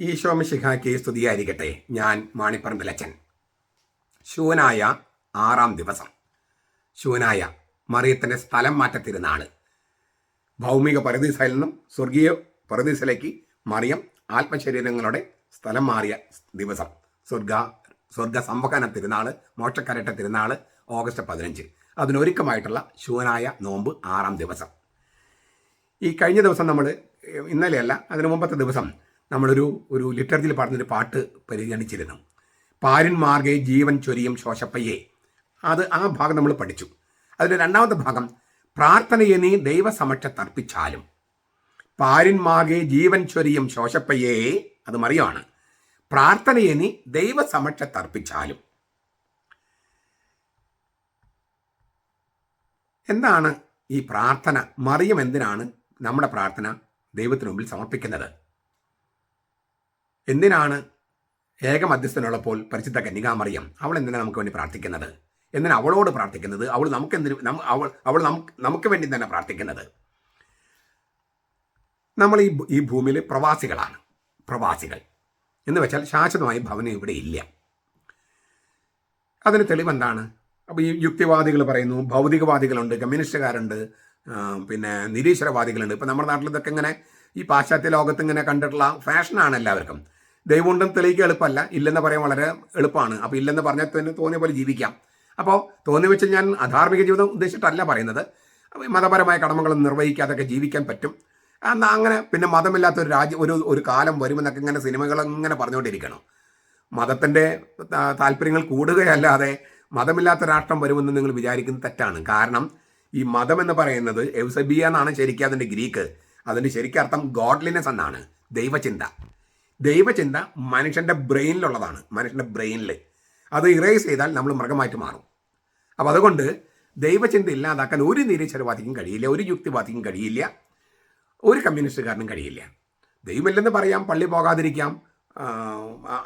ഈശോമിശിഹായ്ക്ക് സ്തുതിയായിരിക്കട്ടെ. ഞാൻ മാണിപ്പറമ്പിലച്ചൻ. ശൂനായ ആറാം ദിവസം. ശൂനായ മറിയത്തിന്റെ സ്ഥലം മാറ്റ തിരുനാൾ ഭൗമിക പരദീസയിൽ നിന്നും സ്വർഗീയ പരദീസയിലേക്ക് മറിയം ആത്മശരീരങ്ങളുടെ സ്ഥലം മാറിയ ദിവസം. സ്വർഗ സ്വർഗ സംവഹന തിരുനാൾ മോക്ഷക്കരട്ട തിരുനാൾ ഓഗസ്റ്റ് പതിനഞ്ച്. അതിനൊരുക്കമായിട്ടുള്ള ശൂനായ നോമ്പ് ആറാം ദിവസം. ഈ കഴിഞ്ഞ ദിവസം നമ്മൾ ഇന്നലെയല്ല അതിന് മുമ്പത്തെ ദിവസം നമ്മളൊരു ഒരു ലിറ്ററേച്ചറിൽ പാടുന്നൊരു പാട്ട് പരിഗണിച്ചിരുന്നു പാരിൻ മാർഗെ ജീവൻ ചൊരിയും ശോശപ്പയ്യെ. അത് ആ ഭാഗം നമ്മൾ പഠിച്ചു. അതിന്റെ രണ്ടാമത്തെ ഭാഗം പ്രാർത്ഥനയെ നീ ദൈവസമക്ഷത്തർപ്പിച്ചാലും പാരിൻ മാർഗെ ജീവൻ ചൊരിയും ശോശപ്പയ്യെ അത് മറിയാണ് പ്രാർത്ഥനയെ നീ ദൈവസമക്ഷത്തർപ്പിച്ചാലും എന്താണ് ഈ പ്രാർത്ഥന? മറിയം എന്തിനാണ് നമ്മുടെ പ്രാർത്ഥന ദൈവത്തിന് മുമ്പിൽ സമർപ്പിക്കുന്നത്? എന്തിനാണ് ഏക മധ്യസ്ഥനുള്ളപ്പോൾ പരിശുദ്ധ കന്യകാമറിയം? അവൾ എന്തിനാണ് നമുക്ക് വേണ്ടി പ്രാർത്ഥിക്കുന്നത്? എന്തിനാണ് അവളോട് പ്രാർത്ഥിക്കുന്നത്? അവൾ നമുക്ക് എന്തിനു അവൾ അവൾ നമുക്ക് നമുക്ക് വേണ്ടി തന്നെ പ്രാർത്ഥിക്കുന്നത്? നമ്മൾ ഈ ഈ ഭൂമിയിൽ പ്രവാസികളാണ്. പ്രവാസികൾ. എന്ന് വെച്ചാൽ ശാശ്വതമായി ഭവനം ഇവിടെ ഇല്ല. അതിന് തെളിവെന്താണ് അപ്പോൾ ഈ യുക്തിവാദികൾ പറയുന്നു ഭൗതികവാദികളുണ്ട് കമ്മ്യൂണിസ്റ്റുകാരുണ്ട് പിന്നെ നിരീശ്വരവാദികളുണ്ട്. ഇപ്പം നമ്മുടെ നാട്ടിൽ ഇതൊക്കെ ഇങ്ങനെ ഈ പാശ്ചാത്യ ലോകത്ത് ഇങ്ങനെ കണ്ടിട്ടുള്ള ഫാഷനാണ് എല്ലാവർക്കും. ദൈവമുണ്ടും തെളിയിക്കുക എളുപ്പമല്ല. ഇല്ലെന്ന് പറയാൻ വളരെ എളുപ്പമാണ്. അപ്പോൾ ഇല്ലെന്ന് പറഞ്ഞാൽ തന്നെ തോന്നിയ പോലെ ജീവിക്കാം. അപ്പോൾ തോന്നി വെച്ച് ഞാൻ അധാർമിക ജീവിതം ഉദ്ദേശിച്ചിട്ടല്ല പറയുന്നത്. മതപരമായ കടമകൾ നിർവഹിക്കാതൊക്കെ ജീവിക്കാൻ പറ്റും. എന്നാൽ അങ്ങനെ പിന്നെ മതമില്ലാത്ത ഒരു രാജ്യം ഒരു ഒരു കാലം വരുമെന്നൊക്കെ ഇങ്ങനെ സിനിമകൾ ഇങ്ങനെ പറഞ്ഞുകൊണ്ടിരിക്കണം മതത്തിന്റെ താല്പര്യങ്ങൾ കൂടുകയല്ലാതെ മതമില്ലാത്ത രാഷ്ട്രം വരുമെന്ന് നിങ്ങൾ വിചാരിക്കുന്നത് തെറ്റാണ്. കാരണം ഈ മതം എന്ന് പറയുന്നത് എവ്സബിയ എന്നാണ് ശരിക്കും അതിന്റെ ഗ്രീക്ക്. അതിന്റെ ശരിക്കും അർത്ഥം ഗോഡ്ലിനെസ് എന്നാണ്. ദൈവചിന്ത. ദൈവചിന്ത മനുഷ്യന്റെ ബ്രെയിനിലുള്ളതാണ് മനുഷ്യന്റെ ബ്രെയിനിൽ അത് ഇറേസ് ചെയ്താൽ നമ്മൾ മൃഗമായിട്ട് മാറും. അപ്പോൾ അതുകൊണ്ട് ദൈവചിന്ത ഇല്ലാതാക്കാൻ ഒരു നിരീശ്വരവാദിക്കും കഴിയില്ല ഒരു യുക്തിവാദിക്കും കഴിയില്ല ഒരു കമ്മ്യൂണിസ്റ്റുകാരനും കഴിയില്ല. ദൈവമില്ലെന്ന് പറയാം പള്ളി പോകാതിരിക്കാം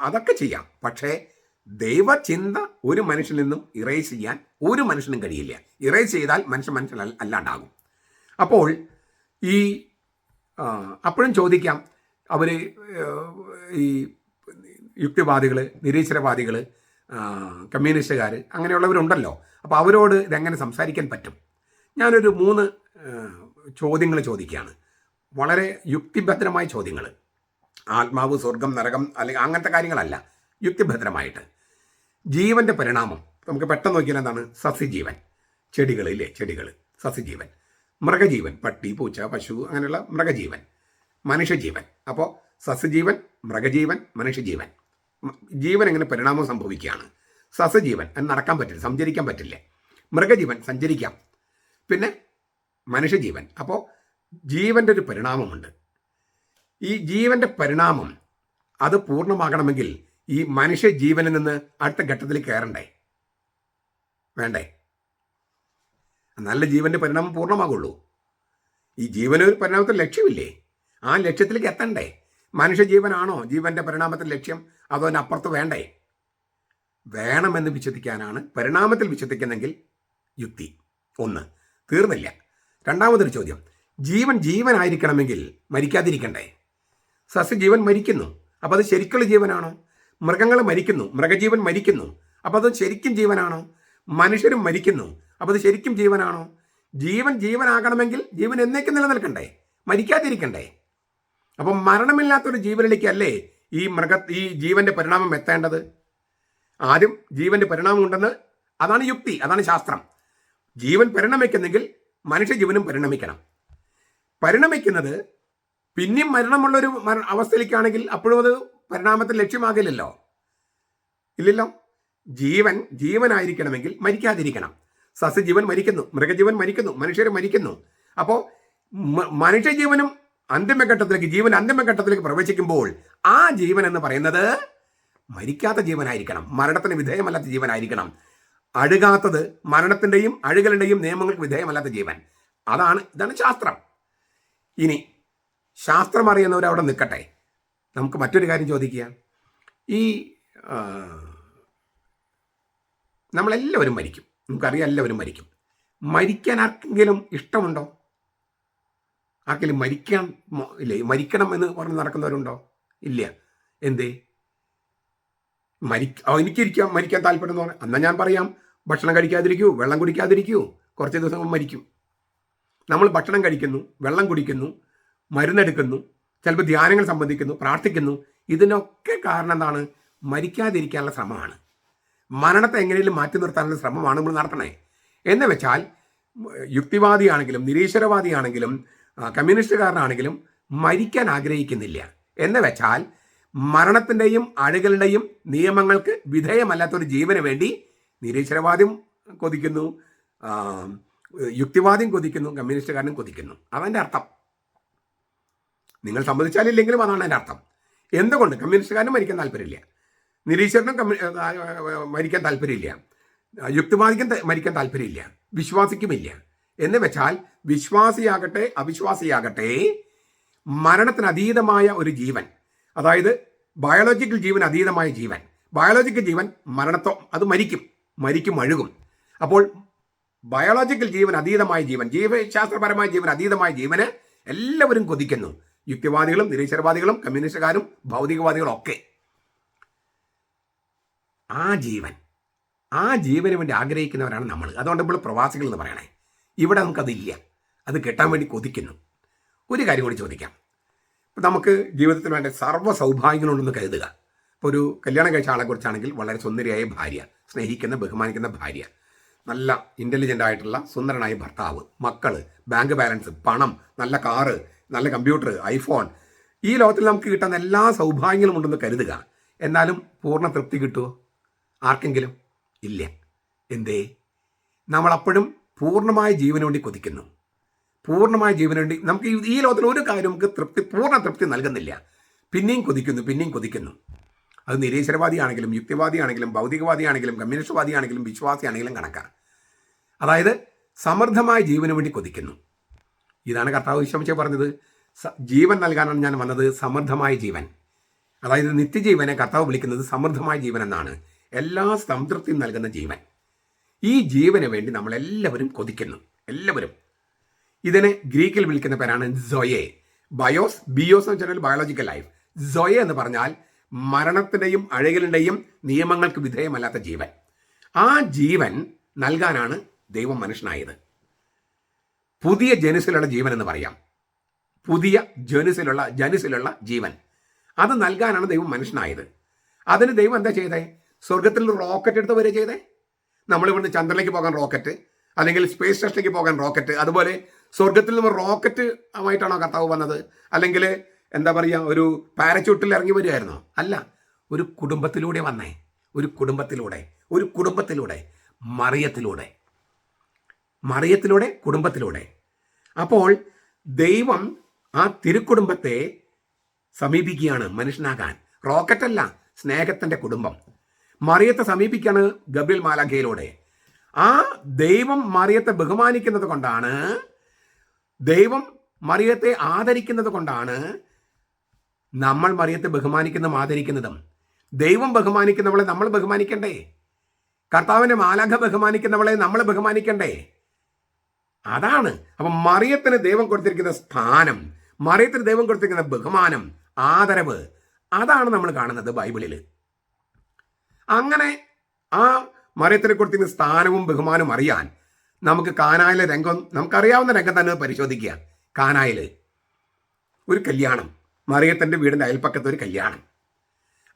അതൊക്കെ ചെയ്യാം. പക്ഷേ ദൈവചിന്ത ഒരു മനുഷ്യനിൽ നിന്നും ഇറേസ് ചെയ്യാൻ ഒരു മനുഷ്യനും കഴിയില്ല. ഇറേസ് ചെയ്താൽ മനുഷ്യൻ മനുഷ്യൻ അല്ലാണ്ടാകും. അപ്പോൾ ഈ അപ്പോഴും ചോദിക്കാം അവർ ഈ യുക്തിവാദികൾ നിരീശ്വരവാദികൾ കമ്മ്യൂണിസ്റ്റുകാർ അങ്ങനെയുള്ളവരുണ്ടല്ലോ. അപ്പോൾ അവരോട് ഇതെങ്ങനെ സംസാരിക്കാൻ പറ്റും? ഞാനൊരു മൂന്ന് ചോദ്യങ്ങൾ ചോദിക്കുകയാണ്. വളരെ യുക്തിഭദ്രമായ ചോദ്യങ്ങൾ ആത്മാവ് സ്വർഗം നരകം അല്ലെങ്കിൽ അങ്ങനത്തെ കാര്യങ്ങളല്ല. യുക്തിഭദ്രമായിട്ട് ജീവന്റെ പരിണാമം. നമുക്ക് പെട്ടെന്ന് നോക്കിയാൽ എന്താണ്? സസ്യജീവൻ. ചെടികൾ ഇല്ലേ ചെടികൾ സസ്യജീവൻ. മൃഗജീവൻ. പട്ടി പൂച്ച പശു അങ്ങനെയുള്ള മൃഗജീവൻ. മനുഷ്യജീവൻ. അപ്പോൾ സസ്യജീവൻ മൃഗജീവൻ മനുഷ്യജീവൻ. ജീവൻ എങ്ങനെ പരിണാമം സംഭവിക്കുകയാണ്? സസ്യജീവൻ അത് നടക്കാൻ പറ്റില്ല സഞ്ചരിക്കാൻ പറ്റില്ല. മൃഗജീവൻ സഞ്ചരിക്കാം. പിന്നെ മനുഷ്യജീവൻ. അപ്പോൾ ജീവന്റെ ഒരു പരിണാമമുണ്ട്. ഈ ജീവന്റെ പരിണാമം അത് പൂർണമാകണമെങ്കിൽ ഈ മനുഷ്യ ജീവനിൽ നിന്ന് അടുത്ത ഘട്ടത്തിൽ കയറണ്ടേ? വേണ്ടേ? നല്ല ജീവന്റെ പരിണാമം പൂർണമാകുള്ളൂ. ഈ ജീവനൊരു പരിണാമത്തെ പരിണാമത്തിൽ ലക്ഷ്യമില്ലേ? ആ ലക്ഷ്യത്തിലേക്ക് എത്തണ്ടേ? മനുഷ്യജീവനാണോ ജീവന്റെ പരിണാമത്തിൽ ലക്ഷ്യം? അതോ അതിനപ്പുറത്ത് വേണ്ടേ? വേണമെന്ന് വിശ്വസിക്കാനാണ് പരിണാമത്തിൽ വിശ്വസിക്കുന്നെങ്കിൽ യുക്തി. ഒന്ന് തീർന്നില്ല. രണ്ടാമതൊരു ചോദ്യം. ജീവൻ ജീവനായിരിക്കണമെങ്കിൽ മരിക്കാതിരിക്കണ്ടേ? സസ്യജീവൻ മരിക്കുന്നു. അപ്പോൾ അത് ശരിക്കുള്ള ജീവനാണോ? മൃഗങ്ങൾ മരിക്കുന്നു. മൃഗജീവൻ മരിക്കുന്നു. അപ്പോൾ അത് ശരിക്കും ജീവനാണോ? മനുഷ്യരും മരിക്കുന്നു. അപ്പോൾ അത് ശരിക്കും ജീവനാണോ? ജീവൻ ജീവനാകണമെങ്കിൽ ജീവൻ എന്നേക്കും നിലനിൽക്കണ്ടേ? മരിക്കാതിരിക്കണ്ടേ? അപ്പം മരണമില്ലാത്തൊരു ജീവനിലേക്കല്ലേ ഈ മൃഗ ഈ ജീവന്റെ പരിണാമം എത്തേണ്ടത്? ആദ്യം ജീവന്റെ പരിണാമം ഉണ്ടെന്ന് അതാണ് യുക്തി അതാണ് ശാസ്ത്രം. ജീവൻ പരിണമിക്കുന്നെങ്കിൽ മനുഷ്യജീവനും പരിണമിക്കണം. പരിണമിക്കുന്നത് പിന്നെയും മരണമുള്ളൊരു മര അവസ്ഥയിലേക്കാണെങ്കിൽ അപ്പോഴും അത് പരിണാമത്തിൽ ലക്ഷ്യമാകില്ലല്ലോ. ഇല്ലല്ലോ? ജീവൻ ജീവനായിരിക്കണമെങ്കിൽ മരിക്കാതിരിക്കണം. സസ്യജീവൻ മരിക്കുന്നു മൃഗജീവൻ മരിക്കുന്നു മനുഷ്യർ മരിക്കുന്നു. അപ്പോൾ മനുഷ്യജീവനും അന്തിമഘട്ടത്തിലേക്ക് ജീവൻ അന്തിമഘട്ടത്തിലേക്ക് പ്രവേശിക്കുമ്പോൾ ആ ജീവൻ എന്ന് പറയുന്നത് മരിക്കാത്ത ജീവനായിരിക്കണം. മരണത്തിന് വിധേയമല്ലാത്ത ജീവനായിരിക്കണം. അഴുകാത്തത് മരണത്തിന്റെയും അഴുകലിന്റെയും നിയമങ്ങൾക്ക് വിധേയമല്ലാത്ത ജീവൻ. അതാണ് ഇതാണ് ശാസ്ത്രം. ഇനി ശാസ്ത്രം അറിയുന്നവർ അവിടെ നിൽക്കട്ടെ. നമുക്ക് മറ്റൊരു കാര്യം ചോദിക്കുക. ഈ നമ്മളെല്ലാവരും മരിക്കും. നമുക്കറിയാം എല്ലാവരും മരിക്കും. മരിക്കാൻ ആർക്കെങ്കിലും ഇഷ്ടമുണ്ടോ? ആർക്കെങ്കിലും മരിക്കാൻ ഇല്ലേ മരിക്കണം എന്ന് പറഞ്ഞ് നടക്കുന്നവരുണ്ടോ? ഇല്ല. എന്തേ? മരി എനിക്കിരിക്കാം മരിക്കാൻ താല്പര്യം എന്ന് പറഞ്ഞാൽ എന്നാൽ ഞാൻ പറയാം. ഭക്ഷണം കഴിക്കാതിരിക്കൂ വെള്ളം കുടിക്കാതിരിക്കൂ കുറച്ച് ദിവസം മരിക്കും. നമ്മൾ ഭക്ഷണം കഴിക്കുന്നു വെള്ളം കുടിക്കുന്നു മരുന്നെടുക്കുന്നു ചിലപ്പോൾ ധ്യാനങ്ങൾ സംബന്ധിക്കുന്നു പ്രാർത്ഥിക്കുന്നു. ഇതിനൊക്കെ കാരണം എന്താണ്? മരിക്കാതിരിക്കാനുള്ള ശ്രമമാണ്. മരണത്തെ എങ്ങനെയും മാറ്റി നിർത്താനുള്ള ശ്രമമാണ് നമ്മൾ നടത്തണേ. എന്ന് വെച്ചാൽ യുക്തിവാദിയാണെങ്കിലും നിരീശ്വരവാദിയാണെങ്കിലും കമ്മ്യൂണിസ്റ്റുകാരനാണെങ്കിലും മരിക്കാൻ ആഗ്രഹിക്കുന്നില്ല. എന്ന് വെച്ചാൽ മരണത്തിന്റെയും അഴുകളുടെയും നിയമങ്ങൾക്ക് വിധേയമല്ലാത്തൊരു ജീവന് വേണ്ടി നിരീശ്വരവാദ്യം കൊതിക്കുന്നു യുക്തിവാദ്യം കൊതിക്കുന്നു കമ്മ്യൂണിസ്റ്റുകാരനും കൊതിക്കുന്നു. അതെന്റെ അർത്ഥം. നിങ്ങൾ സമ്മതിച്ചാലില്ലെങ്കിലും അതാണ് എന്റെ അർത്ഥം. എന്തുകൊണ്ട്? കമ്മ്യൂണിസ്റ്റുകാരനും മരിക്കാൻ താല്പര്യമില്ല. നിരീശ്വരനും മരിക്കാൻ താല്പര്യമില്ല. യുക്തിവാദിക്കും മരിക്കാൻ താല്പര്യമില്ല. വിശ്വാസിക്കുമില്ല. എന്ന് വെച്ചാൽ വിശ്വാസിയാകട്ടെ അവിശ്വാസിയാകട്ടെ മരണത്തിന് അതീതമായ ഒരു ജീവൻ. അതായത് ബയോളജിക്കൽ ജീവൻ അതീതമായ ജീവൻ. ബയോളജിക്കൽ ജീവൻ മരണത്തോ അത് മരിക്കും. മരിക്കും അഴുകും. അപ്പോൾ ബയോളജിക്കൽ ജീവൻ അതീതമായ ജീവൻ ജീവശാസ്ത്രപരമായ ജീവൻ അതീതമായ ജീവന് എല്ലാവരും കൊതിക്കുന്നു. യുക്തിവാദികളും നിരീശ്വരവാദികളും കമ്മ്യൂണിസ്റ്റുകാരും ഭൗതികവാദികളും ഒക്കെ. ആ ജീവൻ ആ ജീവന് വേണ്ടി ആഗ്രഹിക്കുന്നവരാണ് നമ്മൾ അതുകൊണ്ട് നമ്മൾ പ്രവാസികൾ എന്ന് പറയണേ. ഇവിടെ നമുക്കതില്ല. അത് കിട്ടാൻ വേണ്ടി കൊതിക്കുന്നു. ഒരു കാര്യം കൂടി ചോദിക്കാം. ഇപ്പം നമുക്ക് ജീവിതത്തിന് വേണ്ട സർവ സൗഭാഗ്യങ്ങളുണ്ടെന്ന് കരുതുക. ഇപ്പോൾ ഒരു കല്യാണം കഴിച്ച ആളെക്കുറിച്ചാണെങ്കിൽ വളരെ സുന്ദരിയായ ഭാര്യ സ്നേഹിക്കുന്ന ബഹുമാനിക്കുന്ന ഭാര്യ നല്ല ഇന്റലിജന്റ് ആയിട്ടുള്ള സുന്ദരനായ ഭർത്താവ് മക്കൾ ബാങ്ക് ബാലൻസ് പണം നല്ല കാറ് നല്ല കമ്പ്യൂട്ടർ ഐഫോൺ ഈ ലോകത്തിൽ നമുക്ക് കിട്ടുന്ന എല്ലാ സൗഭാഗ്യങ്ങളും ഉണ്ടെന്ന് കരുതുക. എന്നാലും പൂർണ തൃപ്തി കിട്ടുമോ ആർക്കെങ്കിലും? ഇല്ല. എന്തേ? നമ്മളപ്പോഴും പൂർണമായ ജീവന് വേണ്ടി കൊതിക്കുന്നു. പൂർണമായ ജീവന് വേണ്ടി നമുക്ക് ഈ- ലോകത്തിൽ ഒരു കാര്യം നമുക്ക് തൃപ്തി പൂർണ തൃപ്തി നൽകുന്നില്ല. പിന്നെയും കൊതിക്കുന്നു പിന്നെയും കൊതിക്കുന്നു. അത് നിരീശ്വരവാദിയാണെങ്കിലും യുക്തിവാദിയാണെങ്കിലും ഭൗതികവാദിയാണെങ്കിലും കമ്മ്യൂണിസ്റ്റ്വാദിയാണെങ്കിലും വിശ്വാസിയാണെങ്കിലും കണക്കാണ്. അതായത് സമൃദ്ധമായ ജീവന് വേണ്ടി കൊതിക്കുന്നു. ഇതാണ് കർത്താവ് വിശ്വമിച്ച പറഞ്ഞത്. ജീവൻ നൽകാനാണ് ഞാൻ വന്നത് സമൃദ്ധമായ ജീവൻ. അതായത് നിത്യജീവനെ കർത്താവ് വിളിക്കുന്നത് സമൃദ്ധമായ ജീവൻ എന്നാണ്. എല്ലാ സംതൃപ്തിയും നൽകുന്ന ജീവൻ. ഈ ജീവന് വേണ്ടി നമ്മളെല്ലാവരും കൊതിക്കുന്നു. എല്ലാവരും. ഇതിനെ ഗ്രീക്കിൽ വിളിക്കുന്ന പേരാണ് സൊയെ ബയോസ് ബിയോസ് എന്ന് വെച്ചാൽ ബയോളജിക്കൽ ലൈഫ് സൊയെ എന്ന് പറഞ്ഞാൽ മരണത്തിന്റെയും അഴകലിന്റെയും നിയമങ്ങൾക്ക് വിധേയമല്ലാത്ത ജീവൻ. ആ ജീവൻ നൽകാനാണ് ദൈവം മനുഷ്യനായത്. പുതിയ ജനുസിലുള്ള ജീവൻ എന്ന് പറയാം. പുതിയ ജനുസിലുള്ള ജനുസിലുള്ള ജീവൻ. അത് നൽകാനാണ് ദൈവം മനുഷ്യനായത്. അതിന് ദൈവം എന്താ ചെയ്തേ? സ്വർഗത്തിൽ റോക്കറ്റ് എടുത്ത് വരെ ചെയ്തേ? നമ്മളിവിടുന്ന് ചന്ദ്രനിലേക്ക് പോകാൻ റോക്കറ്റ് അല്ലെങ്കിൽ സ്പേസ് സ്റ്റേഷനിലേക്ക് പോകാൻ റോക്കറ്റ് അതുപോലെ സ്വർഗത്തിൽ നിന്ന് റോക്കറ്റ് ആയിട്ടാണോ കർത്താവ് വന്നത്? അല്ലെങ്കിൽ എന്താ പറയുക ഒരു പാരച്യൂട്ടിൽ ഇറങ്ങി വരികയായിരുന്നോ? അല്ല. ഒരു കുടുംബത്തിലൂടെ വന്നേ. ഒരു കുടുംബത്തിലൂടെ. ഒരു കുടുംബത്തിലൂടെ. മറിയത്തിലൂടെ. മറിയത്തിലൂടെ കുടുംബത്തിലൂടെ. അപ്പോൾ ദൈവം ആ തിരുക്കുടുംബത്തെ സമീപിക്കുകയാണ് മനുഷ്യനാകാൻ. റോക്കറ്റല്ല സ്നേഹത്തിന്റെ കുടുംബം. മറിയത്തെ സമീപിക്കുകയാണ് ഗബ്രിൽ മാലാഖയിലൂടെ. ആ ദൈവം മറിയത്തെ ബഹുമാനിക്കുന്നത് കൊണ്ടാണ് ദൈവം മറിയത്തെ ആദരിക്കുന്നത് കൊണ്ടാണ് നമ്മൾ മറിയത്തെ ബഹുമാനിക്കുന്നതും ആദരിക്കുന്നതും. ദൈവം ബഹുമാനിക്കുന്നവളെ നമ്മൾ ബഹുമാനിക്കണ്ടേ? കർത്താവിന്റെ മാലാഖ ബഹുമാനിക്കുന്നവളെ നമ്മൾ ബഹുമാനിക്കണ്ടേ? അതാണ്. അപ്പം മറിയത്തിന് ദൈവം കൊടുത്തിരിക്കുന്ന സ്ഥാനം മറിയത്തിന് ദൈവം കൊടുത്തിരിക്കുന്ന ബഹുമാനം ആദരവ് അതാണ് നമ്മൾ കാണുന്നത് ബൈബിളിൽ. അങ്ങനെ ആ മറിയത്തിനെ കൊടുത്തിരിക്കുന്ന സ്ഥാനവും ബഹുമാനവും അറിയാൻ നമുക്ക് കാനായിലെ രംഗം നമുക്കറിയാവുന്ന രംഗം തന്നെ പരിശോധിക്കുക. കാനായിൽ ഒരു കല്യാണം. മറിയത്തിന്റെ വീടിന്റെ അയൽപ്പക്കത്ത് ഒരു കല്യാണം.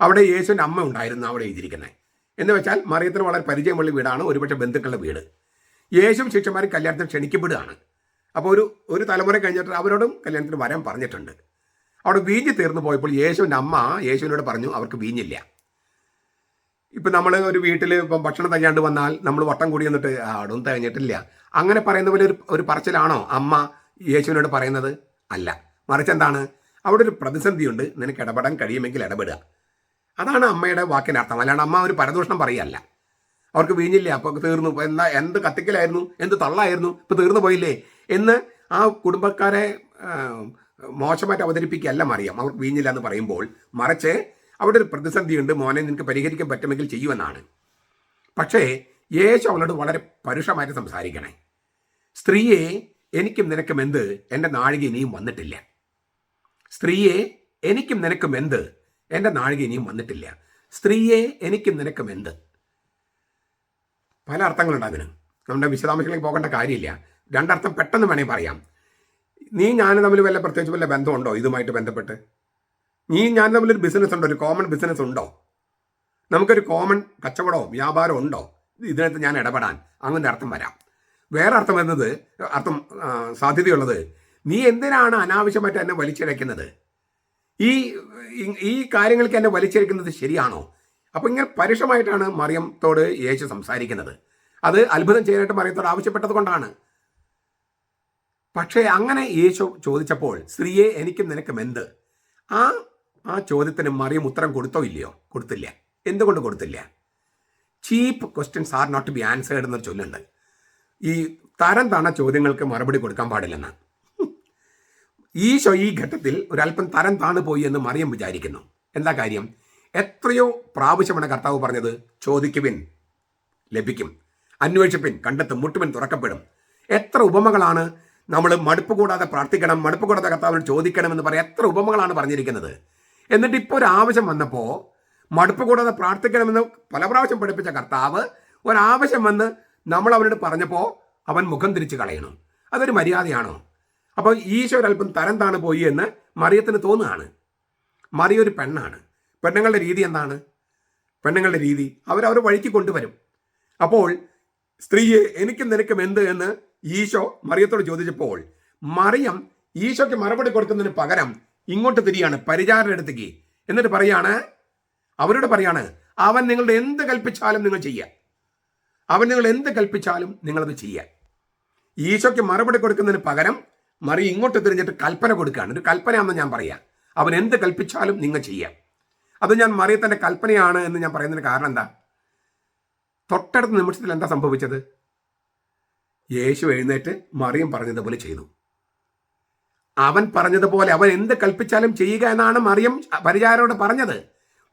അവിടെ യേശുവിന്റെ അമ്മ ഉണ്ടായിരുന്നു അവിടെ എഴുതിയിരിക്കുന്നത്. എന്ന് വെച്ചാൽ മറിയത്തിന് വളരെ പരിചയമുള്ള വീടാണ് ഒരുപക്ഷെ ബന്ധുക്കളുടെ വീട്. യേശുവും ശിഷ്യന്മാരും കല്യാണത്തിന് ക്ഷണിക്കപ്പെടുകയാണ്. അപ്പോൾ ഒരു ഒരു തലമുറ കഴിഞ്ഞിട്ട് അവരോടും കല്യാണത്തിന് വരാൻ പറഞ്ഞിട്ടുണ്ട്. അവിടെ വീഞ്ഞ് തീർന്നു പോയപ്പോൾ യേശുവിന്റെ അമ്മ യേശുവിനോട് പറഞ്ഞു അവർക്ക് വീഞ്ഞില്ല. ഇപ്പം നമ്മൾ ഒരു വീട്ടിൽ ഇപ്പം ഭക്ഷണം തയ്യാണ്ട് വന്നാൽ നമ്മൾ വട്ടം കൂടി എന്നിട്ട് ആടും തികഞ്ഞിട്ടില്ല അങ്ങനെ പറയുന്ന പോലെ ഒരു ഒരു പറച്ചിലാണോ അമ്മ യേശുവിനോട് പറയുന്നത്? അല്ല. മറിച്ച് എന്താണ്? അവിടെ ഒരു പ്രതിസന്ധിയുണ്ട്. നിനക്ക് ഇടപെടാൻ കഴിയുമെങ്കിൽ ഇടപെടുക. അതാണ് അമ്മയുടെ വാക്കിന്റെ അർത്ഥം. അല്ലാണ്ട് അമ്മ ഒരു പരദൂഷണം പറയല്ല. അവർക്ക് വീഞ്ഞില്ല? അപ്പോൾ തീർന്നു. എന്താ എന്ത് കത്തിക്കലായിരുന്നു? എന്ത് തള്ളായിരുന്നു? ഇപ്പൊ തീർന്നു പോയില്ലേ? എന്ന് ആ കുടുംബക്കാരെ മോശമായിട്ട് അവതരിപ്പിക്കുകയല്ല മറിയാം. അവർക്ക് വീഞ്ഞില്ല എന്ന് പറയുമ്പോൾ മറിച്ച് അവിടെ ഒരു പ്രതിസന്ധിയുണ്ട്. മോനെ നിനക്ക് പരിഹരിക്കാൻ പറ്റുമെങ്കിൽ ചെയ്യുമെന്നാണ്. പക്ഷേ യേശു അവളോട് വളരെ പരുഷമായിട്ട് സംസാരിക്കണേ. സ്ത്രീയെ എനിക്കും നിനക്കും എന്ത്? എന്റെ നാഴിക ഇനിയും വന്നിട്ടില്ല. സ്ത്രീയെ എനിക്കും നിനക്കും എന്ത്? എന്റെ നാഴിക ഇനിയും വന്നിട്ടില്ല. സ്ത്രീയെ എനിക്കും നിനക്കും എന്ത്? പല അർത്ഥങ്ങളുണ്ട് അതിന്. നമ്മുടെ വിശദാംശങ്ങളിലേക്ക് പോകേണ്ട കാര്യമില്ല. രണ്ടർത്ഥം പെട്ടെന്ന് വേണമെങ്കിൽ പറയാം. നീ ഞാനും തമ്മിൽ വല്ല പ്രത്യേകിച്ച് വല്ല ബന്ധമുണ്ടോ? ഇതുമായിട്ട് ബന്ധപ്പെട്ട്? നീ ഞാൻ തമ്മിൽ ഒരു ബിസിനസ് ഉണ്ടോ? ഒരു കോമൺ ബിസിനസ് ഉണ്ടോ? നമുക്കൊരു കോമൺ കച്ചവടമോ വ്യാപാരമോ ഉണ്ടോ? ഇതിനകത്ത് ഞാൻ ഇടപെടാൻ. അങ്ങനെ അർത്ഥം വരാം. വേറെ അർത്ഥം വരുന്നത് അർത്ഥം സാധ്യതയുള്ളത് നീ എന്തിനാണ് അനാവശ്യമായിട്ട് എന്നെ വലിച്ചിഴക്കുന്നത്? ഈ ഈ- ഈ കാര്യങ്ങൾക്ക് എന്നെ വലിച്ചിഴക്കുന്നത് ശരിയാണോ? അപ്പോൾ ഇങ്ങനെ പരുഷമായിട്ടാണ് മറിയത്തോട് യേശു സംസാരിക്കുന്നത്. അത് അത്ഭുതം ചെയ്യാനായിട്ട് മറിയത്തോട് ആവശ്യപ്പെട്ടത് കൊണ്ടാണ്. പക്ഷേ അങ്ങനെ യേശു ചോദിച്ചപ്പോൾ സ്ത്രീയെ എനിക്കും നിനക്കും എന്ത്? ആ ആ ചോദ്യത്തിന് മറിയം ഉത്തരം കൊടുത്തോ ഇല്ലയോ? കൊടുത്തില്ല. എന്തുകൊണ്ട് കൊടുത്തില്ല? Cheap questions are not be answered എന്നൊരു ചൊല്ലുണ്ട്. ഈ തരം താണ ചോദ്യങ്ങൾക്ക് മറുപടി കൊടുക്കാൻ പാടില്ലെന്ന്. ഈശോ ഈ ഘട്ടത്തിൽ ഒരല്പം തരം താണു പോയി എന്ന് മറിയം വിചാരിക്കുന്നു. എന്താ കാര്യം? എത്രയോ പ്രാവശ്യമാണ് കർത്താവ് പറഞ്ഞത് ചോദിക്കുവിൻ ലഭിക്കും. അന്വേഷിപ്പിൻ കണ്ടെത്തും മുട്ടുവിൻ തുറക്കപ്പെടും. എത്ര ഉപമകളാണ് നമ്മൾ മടുപ്പ് കൂടാതെ പ്രാർത്ഥിക്കണം മടുപ്പ് കൂടാതെ കർത്താവിന് ചോദിക്കണം എന്ന് പറയാം എത്ര ഉപമകളാണ് പറഞ്ഞിരിക്കുന്നത്? എന്നിട്ട് ഇപ്പോൾ ഒരു ആവശ്യം വന്നപ്പോൾ മടുപ്പ് കൂടാതെ പ്രാർത്ഥിക്കണമെന്ന് പല പ്രാവശ്യം പഠിപ്പിച്ച കർത്താവ് ഒരാവശ്യം വന്ന് നമ്മൾ അവനോട് പറഞ്ഞപ്പോൾ അവൻ മുഖം തിരിച്ച് കളയണം. അതൊരു മര്യാദയാണോ? അപ്പോൾ ഈശോ ഒരല്പം തരം താണ് പോയി എന്ന് മറിയത്തിന് തോന്നുകയാണ്. മറിയ ഒരു പെണ്ണാണ്. പെണ്ണുങ്ങളുടെ രീതി എന്താണ്? പെണ്ണുങ്ങളുടെ രീതി. അവരവർ വഴിക്ക് കൊണ്ടുവരും. അപ്പോൾ സ്ത്രീയെ എനിക്കും നിനക്കും എന്ത് എന്ന് ഈശോ മറിയത്തോട് ചോദിച്ചപ്പോൾ മറിയം ഈശോയ്ക്ക് മറുപടി കൊടുക്കുന്നതിന് പകരം ഇങ്ങോട്ട് തിരിയാണ് പരിചാരയുടെ അടുത്തേക്ക്. എന്നിട്ട് പറയാണ് അവരോട് പറയാണ് അവൻ നിങ്ങളുടെ എന്ത് കൽപ്പിച്ചാലും നിങ്ങൾ ചെയ്യുക അവൻ നിങ്ങൾ എന്ത് കൽപ്പിച്ചാലും നിങ്ങളത് ചെയ്യുക ഈശോയ്ക്ക് മറുപടി കൊടുക്കുന്നതിന് പകരം മറി ഇങ്ങോട്ട് തിരിഞ്ഞിട്ട് കൽപ്പന കൊടുക്കുകയാണ്. ഒരു കൽപ്പനയാണെന്ന് ഞാൻ പറയാം. അവൻ എന്ത് കൽപ്പിച്ചാലും നിങ്ങൾ ചെയ്യാം. അത് ഞാൻ മറിയത്തിന്റെ കൽപ്പനയാണ് എന്ന് ഞാൻ പറയുന്നതിന് കാരണം എന്താ? തൊട്ടടുത്ത നിമിഷത്തിൽ എന്താ സംഭവിച്ചത്? യേശു എഴുന്നേറ്റ് മറിയം പറഞ്ഞതുപോലെ ചെയ്തു. അവൻ പറഞ്ഞതുപോലെ അവൻ എന്ത് കൽപ്പിച്ചാലും ചെയ്യുക എന്നാണ് മറിയം പരിചാരോട് പറഞ്ഞത്.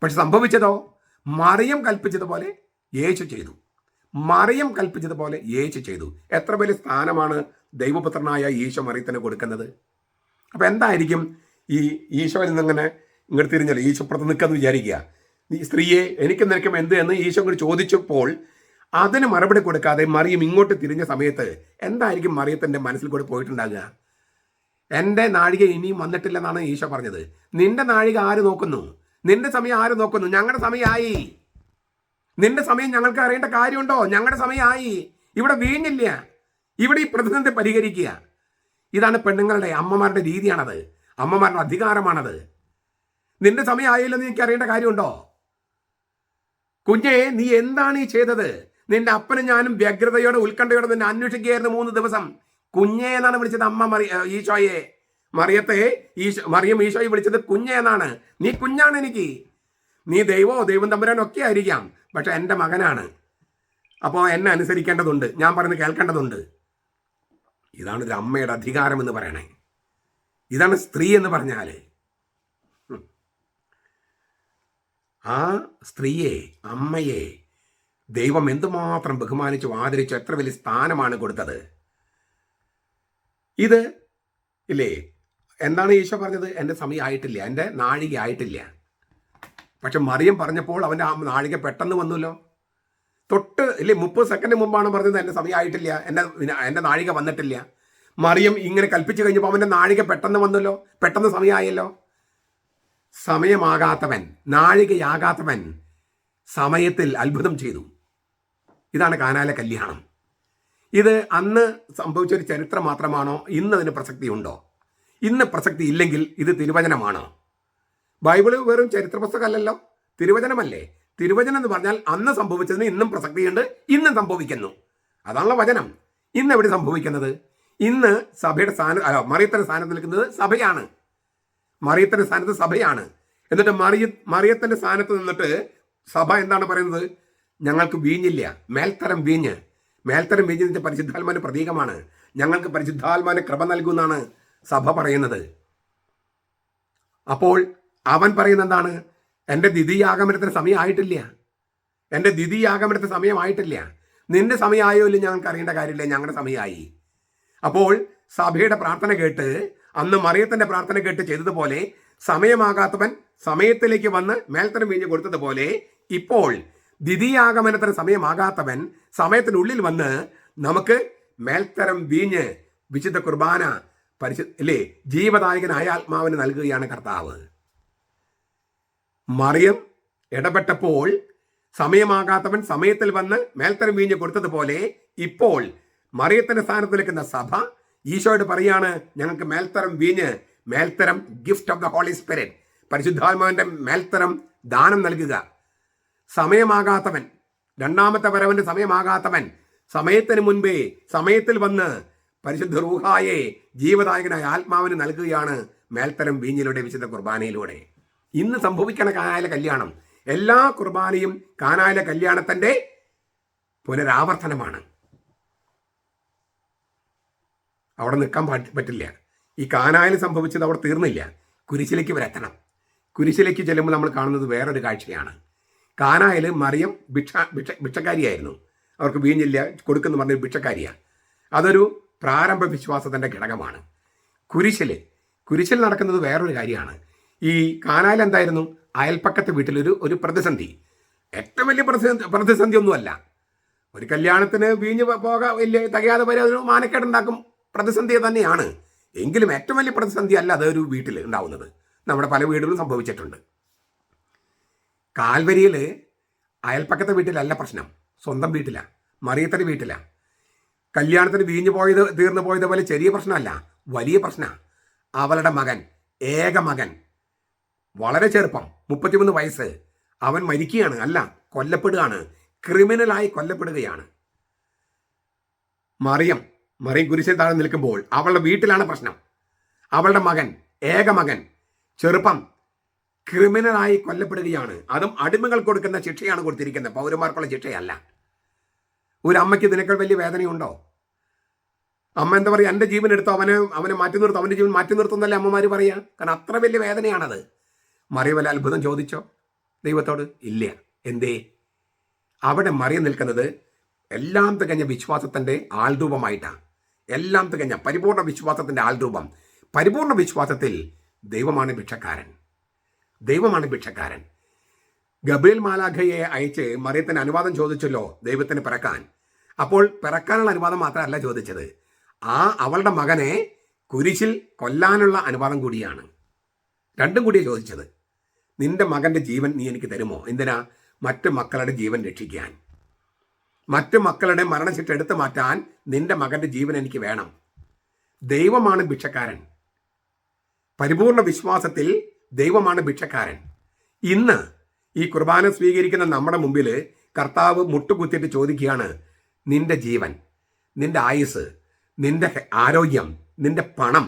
പക്ഷെ സംഭവിച്ചതോ? മറിയം കൽപ്പിച്ചതുപോലെ യേശു ചെയ്തു. മറിയം കൽപ്പിച്ചതുപോലെ യേശു ചെയ്തു. എത്ര വലിയ സ്ഥാനമാണ് ദൈവപുത്രനായ ഈശോ മറിയത്തിന് കൊടുക്കുന്നത്? അപ്പൊ എന്തായിരിക്കും ഈ ഈശോയിൽ നിന്നിങ്ങനെ ഇങ്ങോട്ട് തിരിഞ്ഞല്ലോ ഈശോ പുറത്ത് നിൽക്കാന്ന് വിചാരിക്കുക. ഈ സ്ത്രീയെ എനിക്ക് നിനക്കും എന്ത് എന്ന് ഈശോ ഇങ്ങോട്ട് ചോദിച്ചപ്പോൾ അതിന് മറുപടി കൊടുക്കാതെ മറിയം ഇങ്ങോട്ട് തിരിഞ്ഞ സമയത്ത് എന്തായിരിക്കും മറിയത്തിന്റെ മനസ്സിൽ കൂടെ പോയിട്ടുണ്ടാകുക? എന്റെ നാഴിക ഇനിയും വന്നിട്ടില്ലെന്നാണ് ഈശോ പറഞ്ഞത്. നിന്റെ നാഴിക ആര് നോക്കുന്നു? നിന്റെ സമയം ആര് നോക്കുന്നു? ഞങ്ങളുടെ സമയമായി. നിന്റെ സമയം ഞങ്ങൾക്ക് അറിയേണ്ട കാര്യമുണ്ടോ? ഞങ്ങളുടെ സമയമായി. ഇവിടെ വീഞ്ഞില്ല. ഇവിടെ ഈ പ്രതിസന്ധി പരിഹരിക്കുക. ഇതാണ് പെണ്ണുങ്ങളുടെ അമ്മമാരുടെ രീതിയാണത്. അമ്മമാരുടെ അധികാരമാണത്. നിന്റെ സമയമായില്ലെന്ന് എനിക്ക് അറിയേണ്ട കാര്യമുണ്ടോ? കുഞ്ഞെ നീ എന്താണ് ഈ ചെയ്തത്? നിന്റെ അപ്പനും ഞാനും വ്യഗ്രതയോടെ ഉത്കണ്ഠയോടെ നിന്നെ അന്വേഷിക്കുകയായിരുന്നു മൂന്ന് ദിവസം. കുഞ്ഞെ എന്നാണ് വിളിച്ചത് അമ്മ മറി ഈശോയെ. മറിയത്തെ ഈശോ മറിയം ഈശോയെ വിളിച്ചത് കുഞ്ഞെ എന്നാണ്. നീ കുഞ്ഞാണ് എനിക്ക്. നീ ദൈവമോ ദൈവം തമ്പുരാനോ ഒക്കെ ആയിരിക്കാം. പക്ഷെ എന്റെ മകനാണ്. അപ്പോൾ എന്നെ അനുസരിക്കേണ്ടതുണ്ട്. ഞാൻ പറയുന്നത് കേൾക്കേണ്ടതുണ്ട്. ഇതാണ് ഒരു അമ്മയുടെ അധികാരം എന്ന് പറയണേ. ഇതാണ് സ്ത്രീ എന്ന് പറഞ്ഞാൽ ആ സ്ത്രീയെ അമ്മയെ ദൈവം എന്തുമാത്രം ബഹുമാനിച്ചു ആദരിച്ചു എത്ര വലിയ സ്ഥാനമാണ് കൊടുത്തത്. ഇത് ഇല്ലേ? എന്താണ് ഈശോ പറഞ്ഞത്? എന്റെ സമയമായിട്ടില്ല എന്റെ നാഴിക ആയിട്ടില്ല. പക്ഷെ മറിയം പറഞ്ഞപ്പോൾ അവന്റെ ആ നാഴിക പെട്ടെന്ന് വന്നല്ലോ. തൊട്ട് ഇല്ലേ മുപ്പത് സെക്കൻഡ് മുമ്പാണ് പറഞ്ഞത് എന്റെ സമയമായിട്ടില്ല എന്റെ എന്റെ നാഴിക വന്നിട്ടില്ല. മറിയം ഇങ്ങനെ കൽപ്പിച്ചു കഴിഞ്ഞപ്പോൾ അവന്റെ നാഴിക പെട്ടെന്ന് വന്നല്ലോ. പെട്ടെന്ന് സമയമായല്ലോ. സമയമാകാത്തവൻ നാഴികയാകാത്തവൻ സമയത്തിൽ അത്ഭുതം ചെയ്തു. ഇതാണ് കാനാല കല്യാണം. ഇത് അന്ന് സംഭവിച്ച ഒരു ചരിത്രം മാത്രമാണോ? ഇന്ന് അതിന് പ്രസക്തി ഉണ്ടോ ഇന്ന് പ്രസക്തി ഇല്ലെങ്കിൽ ഇത് തിരുവചനമാണോ? ബൈബിൾ വെറും ചരിത്ര പുസ്തകമല്ലല്ലോ തിരുവചനമല്ലേ? തിരുവചനം എന്ന് പറഞ്ഞാൽ അന്ന് സംഭവിച്ചതിന് ഇന്നും പ്രസക്തിയുണ്ട് ഇന്നും സംഭവിക്കുന്നു. അതാണല്ലോ വചനം. ഇന്ന് എവിടെ സംഭവിക്കുന്നത്? ഇന്ന് സഭയുടെ സ്ഥാനം അല്ല മറിയത്തിന്റെ സ്ഥാനത്ത് നിൽക്കുന്നത് സഭയാണ്. മറിയത്തിന്റെ സ്ഥാനത്ത് സഭയാണ്. എന്നിട്ട് മറിയ മറിയത്തിന്റെ സ്ഥാനത്ത് നിന്നിട്ട് സഭ എന്താണ് പറയുന്നത്? ഞങ്ങൾക്ക് വീഞ്ഞില്ല. മേൽത്തരം വീഞ്ഞ്. മേൽത്തരം വീഞ്ഞതിന്റെ പരിശുദ്ധാത്മാന പ്രതീകമാണ്. ഞങ്ങൾക്ക് പരിശുദ്ധാത്മാന കൃപ നൽകുമെന്നാണ് സഭ പറയുന്നത്. അപ്പോൾ അവൻ പറയുന്ന എന്താണ്? എന്റെ ദ്വിതീയാഗമനത്തിന് സമയമായിട്ടില്ല. എന്റെ ദ്വിതീയാഗമനത്തിന് സമയമായിട്ടില്ല. നിന്റെ സമയമായോ ഇല്ല ഞങ്ങൾക്ക് അറിയേണ്ട കാര്യമില്ല. ഞങ്ങളുടെ സമയമായി. അപ്പോൾ സഭയുടെ പ്രാർത്ഥന കേട്ട് അന്ന് മറിയത്തിന്റെ പ്രാർത്ഥന കേട്ട് ചെയ്തതുപോലെ സമയമാകാത്തവൻ സമയത്തിലേക്ക് വന്ന് മേൽത്തരം വീഞ്ഞ് കൊടുത്തതുപോലെ ഇപ്പോൾ ദ്വിതീയാഗമനത്തിന് സമയമാകാത്തവൻ സമയത്തിനുള്ളിൽ വന്ന് നമുക്ക് മേൽത്തരം വീഞ്ഞ് വിശുദ്ധ കുർബാന പരിശു അല്ലേ? ജീവദായകനായ ആത്മാവിന് നൽകുകയാണ് കർത്താവ്. മറിയം ഇടപെട്ടപ്പോൾ സമയമാകാത്തവൻ സമയത്തിൽ വന്ന് മേൽത്തരം വീഞ്ഞ് കൊടുത്തതുപോലെ ഇപ്പോൾ മറിയത്തിന്റെ സ്ഥാനത്ത് നിൽക്കുന്ന സഭ ഈശോയോട് പറയാണ് ഞങ്ങൾക്ക് മേൽത്തരം വീഞ്ഞ് മേൽത്തരം gift of the Holy Spirit പരിശുദ്ധാത്മാവിന്റെ മേൽത്തരം ദാനം നൽകുക. സമയമാകാത്തവൻ. രണ്ടാമത്തെ വരവന്റെ സമയമാകാത്തവൻ. സമയത്തിന് മുൻപേ സമയത്തിൽ വന്ന് പരിശുദ്ധ റൂഹായെ ജീവദായകനായ ആത്മാവിന് നൽകുകയാണ് മേൽത്തരം വീഞ്ഞിലൂടെ വിശുദ്ധ കുർബാനയിലൂടെ. ഇന്ന് സംഭവിക്കണ കാനായിലെ കല്യാണം എല്ലാ കുർബാനയും കാനായിലെ കല്യാണത്തിന്റെ പുനരാവർത്തനമാണ്. അവിടെ നിൽക്കാൻ പറ്റില്ല. ഈ കാനായിൽ സംഭവിച്ചത് അവിടെ തീർന്നില്ല. കുരിശിലേക്ക് വരെത്തണം. കുരിശിലേക്ക് ചെല്ലുമ്പോൾ നമ്മൾ കാണുന്നത് വേറൊരു കാഴ്ചയാണ്. കാനായിൽ മറിയം ഭിക്ഷ ഭിക്ഷ ഭിക്ഷക്കാരിയായിരുന്നു. അവർക്ക് വീഞ്ഞില്ല കൊടുക്കുന്നു പറഞ്ഞ ഭിക്ഷക്കാരിയാണ് അതൊരു പ്രാരംഭ വിശ്വാസത്തിന്റെ ഘടകമാണ്. കുരിശിൽ കുരിശിൽ നടക്കുന്നത് വേറൊരു കാര്യമാണ്. ഈ കാനായിൽ എന്തായിരുന്നു? അയൽപ്പക്കത്തെ വീട്ടിലൊരു ഒരു പ്രതിസന്ധി. ഏറ്റവും വലിയ പ്രതിസന്ധി പ്രതിസന്ധി ഒന്നുമല്ല ഒരു കല്യാണത്തിന് വീഞ്ഞ് പോകാൻ വലിയ തികയാതെ വരെ ഒരു മാനക്കേടുണ്ടാക്കും പ്രതിസന്ധി തന്നെയാണ്. എങ്കിലും ഏറ്റവും വലിയ പ്രതിസന്ധി അല്ല അതൊരു വീട്ടിൽ ഉണ്ടാവുന്നത്. നമ്മുടെ പല വീടുകളും സംഭവിച്ചിട്ടുണ്ട്. കാൽവരിയിൽ അയൽപ്പക്കത്തെ വീട്ടിലല്ല പ്രശ്നം. സ്വന്തം വീട്ടിലാണ് മറിയത്തിന്റെ വീട്ടിലാണ് കല്യാണത്തിന് വീഞ്ഞു പോയത് തീർന്നു പോയത് പോലെ ചെറിയ പ്രശ്നമല്ല. വലിയ പ്രശ്നമാണ് അവളുടെ മകൻ ഏക മകൻ. വളരെ ചെറുപ്പം മുപ്പത്തിമൂന്ന് വയസ്സ്. അവൻ മരിക്കുകയാണ് അല്ല കൊല്ലപ്പെടുകയാണ്. ക്രിമിനലായി കൊല്ലപ്പെടുകയാണ്. മറിയം മറിയം കുരിശിൽ താഴെ നിൽക്കുമ്പോൾ അവളുടെ വീട്ടിലാണ് പ്രശ്നം. അവളുടെ മകൻ ഏക മകൻ. ചെറുപ്പം ക്രിമിനലായി കൊല്ലപ്പെടുകയാണ്. അതും അടിമകൾ കൊടുക്കുന്ന ശിക്ഷയാണ് കൊടുത്തിരിക്കുന്നത്. പൗരന്മാർക്കുള്ള ശിക്ഷയല്ല. ഒരു അമ്മയ്ക്ക് ഇതിനേക്കാൾ വലിയ വേദനയുണ്ടോ? അമ്മ എന്താ പറയുക എന്റെ ജീവൻ എടുത്തോ? അവനെ അവനെ മാറ്റി നിർത്തും? അവന്റെ ജീവൻ മാറ്റി നിർത്തുന്നല്ലേ അമ്മമാർ പറയുക കാരണം അത്ര വലിയ വേദനയാണത്. മറിയ വല്ല അത്ഭുതം ചോദിച്ചോ? ദൈവത്തോട്? ഇല്ല. എന്തേ? അവിടെ മറിയ നിൽക്കുന്നത് എല്ലാം തികഞ്ഞ വിശ്വാസത്തിന്റെ ആൾരൂപമായിട്ടാണ് എല്ലാം തികഞ്ഞ പരിപൂർണ വിശ്വാസത്തിന്റെ ആൾരൂപം. പരിപൂർണ വിശ്വാസത്തിൽ ദൈവമാണ് ഭിക്ഷക്കാരൻ. ദൈവമാണ് ഭിക്ഷക്കാരൻ. ഗബ്രിയേൽ മാലാഖയെ അയച്ച് മറിയത്തിന് അനുവാദം ചോദിച്ചല്ലോ ദൈവത്തിന് പിറക്കാൻ. അപ്പോൾ പിറക്കാനുള്ള അനുവാദം മാത്രമല്ല ചോദിച്ചത്. ആ അവളുടെ മകനെ കുരിശിൽ കൊല്ലാനുള്ള അനുവാദം കൂടിയാണ്. രണ്ടും കൂടിയാണ് ചോദിച്ചത്. നിന്റെ മകന്റെ ജീവൻ നീ എനിക്ക് തരുമോ? എന്തിനാ? മറ്റു മക്കളുടെ ജീവൻ രക്ഷിക്കാൻ. മറ്റു മക്കളുടെ മരണശിക്ഷ എടുത്തു മാറ്റാൻ നിന്റെ മകന്റെ ജീവൻ എനിക്ക് വേണം. ദൈവമാണ് ഭിക്ഷക്കാരൻ. പരിപൂർണ വിശ്വാസത്തിൽ ദൈവമാണ് ഭിക്ഷക്കാരൻ. ഇന്ന് ഈ കുർബാന സ്വീകരിക്കുന്ന നമ്മുടെ മുമ്പിൽ കർത്താവ് മുട്ടുകുത്തിയിട്ട് ചോദിക്കുകയാണ് നിന്റെ ജീവൻ നിന്റെ ആയുസ് നിന്റെ ആരോഗ്യം നിന്റെ പണം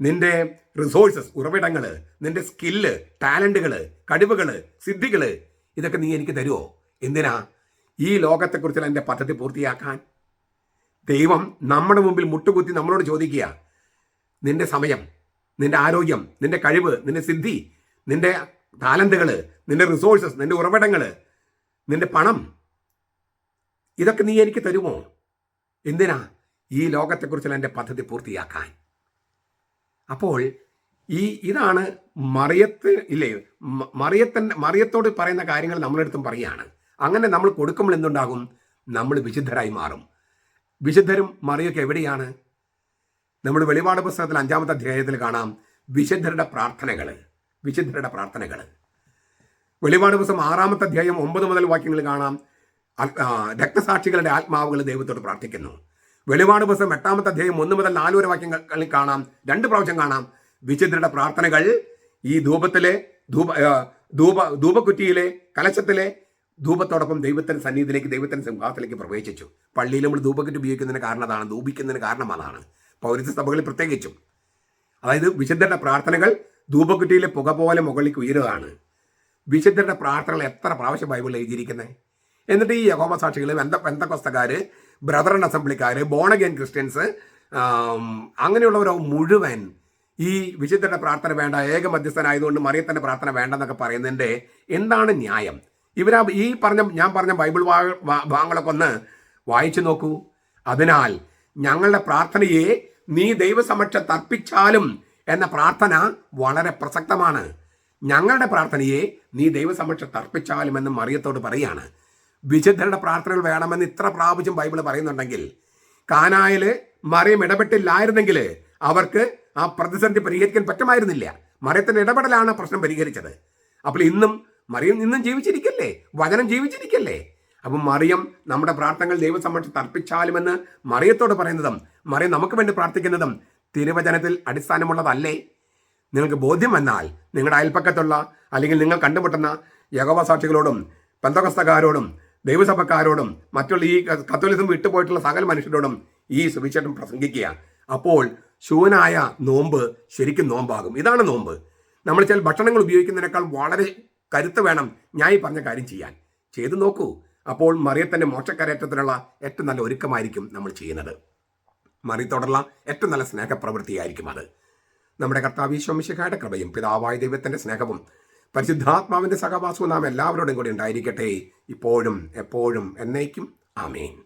നിന്റെ റിസോഴ്സസ് ഉറവിടങ്ങൾ നിന്റെ സ്കില്ല് ടാലന്റുകൾ കഴിവുകൾ സിദ്ധികൾ ഇതൊക്കെ നീ എനിക്ക് തരുമോ എന്തിനാ ഈ ലോകത്തെക്കുറിച്ചുള്ള എന്റെ പദ്ധതി പൂർത്തിയാക്കാൻ? ദൈവം നമ്മുടെ മുമ്പിൽ മുട്ടുകുത്തി നമ്മളോട് ചോദിക്കുക നിന്റെ സമയം നിന്റെ ആരോഗ്യം നിന്റെ കഴിവ് നിന്റെ സിദ്ധി നിന്റെ ടാലന്റുകൾ നിന്റെ റിസോഴ്സസ് നിന്റെ ഉറവിടങ്ങൾ നിന്റെ പണം ഇതൊക്കെ നീ എനിക്ക് തരുമോ? എന്തിനാ ഈ ലോകത്തെക്കുറിച്ചുള്ള എന്റെ പദ്ധതി പൂർത്തിയാക്കാൻ? അപ്പോൾ ഈ ഇതാണ് മറിയത്ത് ഇല്ലേ മറിയത്തൻ മറിയത്തോട് പറയുന്ന കാര്യങ്ങൾ നമ്മളെടുത്തും പറയുകയാണ്. അങ്ങനെ നമ്മൾ കൊടുക്കുമ്പോൾ എന്തുണ്ടാകും? നമ്മൾ വിശുദ്ധരായി മാറും. വിശുദ്ധരും മറിയൊക്കെ എവിടെയാണ്? നമ്മൾ വെളിപാട് പുസ്തകത്തിൽ അഞ്ചാമത്തെ അധ്യായത്തിൽ കാണാം വിശുദ്ധരുടെ പ്രാർത്ഥനകൾ വിശുദ്ധരുടെ പ്രാർത്ഥനകൾ വെളിപാട് പുസ്തകം ആറാമത്തെ അധ്യായം ഒമ്പത് മുതൽ വാക്യങ്ങൾ കാണാം. രക്തസാക്ഷികളുടെ ആത്മാവുകൾ ദൈവത്തോട് പ്രാർത്ഥിക്കുന്നു. വെളിപാട് പുസ്തകം എട്ടാമത്തെ അധ്യായം ഒന്ന് മുതൽ നാലു വരെ വാക്യങ്ങളിൽ കാണാം. രണ്ട് പ്രാവശ്യം കാണാം. വിശുദ്ധരുടെ പ്രാർത്ഥനകൾ ഈ ധൂപത്തിലെ ധൂപ ധൂപ ധൂപക്കുറ്റിയിലെ കലശത്തിലെ ധൂപത്തോടൊപ്പം ദൈവത്തിന്റെ സന്നിധിയിലേക്ക് ദൈവത്തിന്റെ സിംഹാസത്തിലേക്ക് പ്രവേശിച്ചു. പള്ളിയിൽ നമ്മൾ ധൂപക്കുറ്റി ഉപയോഗിക്കുന്നതിന് കാരണം അതാണ് ധൂപിക്കുന്നതിന് കാരണം അതാണ് പൗരസ്ത്യ സഭകളിൽ പ്രത്യേകിച്ചും. അതായത് വിശുദ്ധരുടെ പ്രാർത്ഥനകൾ ധൂപക്കുറ്റിയിലെ പുക പോലെ മുകളിലേക്ക് ഉയരുകയാണ്. വിശുദ്ധരുടെ പ്രാർത്ഥനകൾ എത്ര പ്രാവശ്യം ബൈബിളിൽ എഴുതിയിരിക്കുന്നത് എന്നിട്ട് ഈ യഹോമ സാക്ഷികൾ ബന്ധ ബ്രദർ ആൻഡ് അസംബ്ലിക്കാർ ബോണഗൻ ക്രിസ്ത്യൻസ് അങ്ങനെയുള്ളവരോ മുഴുവൻ ഈ വിശുദ്ധരുടെ പ്രാർത്ഥന വേണ്ട ഏക മധ്യസ്ഥനായതുകൊണ്ട് മറിയത്തിന്റെ പ്രാർത്ഥന വേണ്ടെന്നൊക്കെ പറയുന്നതിന്റെ എന്താണ് ന്യായം? ഇവരാ ഈ പറഞ്ഞ ഞാൻ പറഞ്ഞ ബൈബിൾ ഭാഗങ്ങളൊക്കെ ഒന്ന് വായിച്ചു നോക്കൂ. അതിനാൽ ഞങ്ങളുടെ പ്രാർത്ഥനയെ നീ ദൈവസമക്ഷം തർപ്പിച്ചാലും എന്ന പ്രാർത്ഥന വളരെ പ്രസക്തമാണ്. ഞങ്ങളുടെ പ്രാർത്ഥനയെ നീ ദൈവസമക്ഷത്ത് അർപ്പിച്ചാലുമെന്ന് മറിയത്തോട് പറയാണ്. വിശുദ്ധരുടെ പ്രാർത്ഥനകൾ വേണമെന്ന് ഇത്ര പ്രാവശ്യം ബൈബിൾ പറയുന്നുണ്ടെങ്കിൽ കാനായിൽ മറിയം ഇടപെട്ടില്ലായിരുന്നെങ്കിൽ അവർക്ക് ആ പ്രതിസന്ധി പരിഹരിക്കാൻ പറ്റുമായിരുന്നില്ല. മറിയത്തിന്റെ ഇടപെടലാണ് പ്രശ്നം പരിഹരിച്ചത്. അപ്പോൾ ഇന്നും മറിയം ഇന്നും ജീവിച്ചിരിക്കല്ലേ? വചനം ജീവിച്ചിരിക്കല്ലേ? അപ്പം മറിയം നമ്മുടെ പ്രാർത്ഥനകൾ ദൈവസമക്ഷം തർപ്പിച്ചാലുമെന്ന് മറിയത്തോട് പറയുന്നതും മറിയം നമുക്ക് വേണ്ടി പ്രാർത്ഥിക്കുന്നതും തിരുവചനത്തിൽ അടിസ്ഥാനമുള്ളതല്ലേ? നിങ്ങൾക്ക് ബോധ്യം വന്നാൽ നിങ്ങളുടെ അയൽപ്പക്കത്തുള്ള അല്ലെങ്കിൽ നിങ്ങൾ കണ്ടുമുട്ടുന്ന യഹോവ സാക്ഷികളോടും ബന്ധകസ്ഥക്കാരോടും ദൈവസഭക്കാരോടും മറ്റുള്ള ഈ കത്തോലിസം വിട്ടുപോയിട്ടുള്ള സകല മനുഷ്യരോടും ഈ സുവിശേഷം പ്രസംഗിക്കുക. അപ്പോൾ ശൂനായ നോമ്പ് ശരിക്കും നോമ്പാകും. ഇതാണ് നോമ്പ്. നമ്മൾ ചില ഭക്ഷണങ്ങൾ ഉപയോഗിക്കുന്നതിനേക്കാൾ വളരെ കരുത്ത് വേണം ഞാൻ ഈ പറഞ്ഞ കാര്യം ചെയ്യാൻ. ചെയ്തു നോക്കൂ. അപ്പോൾ മറിയത്തിന്റെ മോക്ഷക്കരേറ്റത്തിനുള്ള ഏറ്റവും നല്ല ഒരുക്കമായിരിക്കും നമ്മൾ ചെയ്യുന്നത്. മറിയത്തോടുള്ള ഏറ്റവും നല്ല സ്നേഹപ്രവൃത്തിയായിരിക്കും അത്. നമ്മുടെ കർത്താവ് ഈശോമിശിഖായുടെ കൃപയും പിതാവായ ദൈവത്തിന്റെ സ്നേഹവും പരിശുദ്ധാത്മാവിന്റെ സഹവാസവും നാം എല്ലാവരോടും കൂടി ഉണ്ടായിരിക്കട്ടെ. ഇപ്പോഴും എപ്പോഴും എന്നേക്കും. ആമേൻ.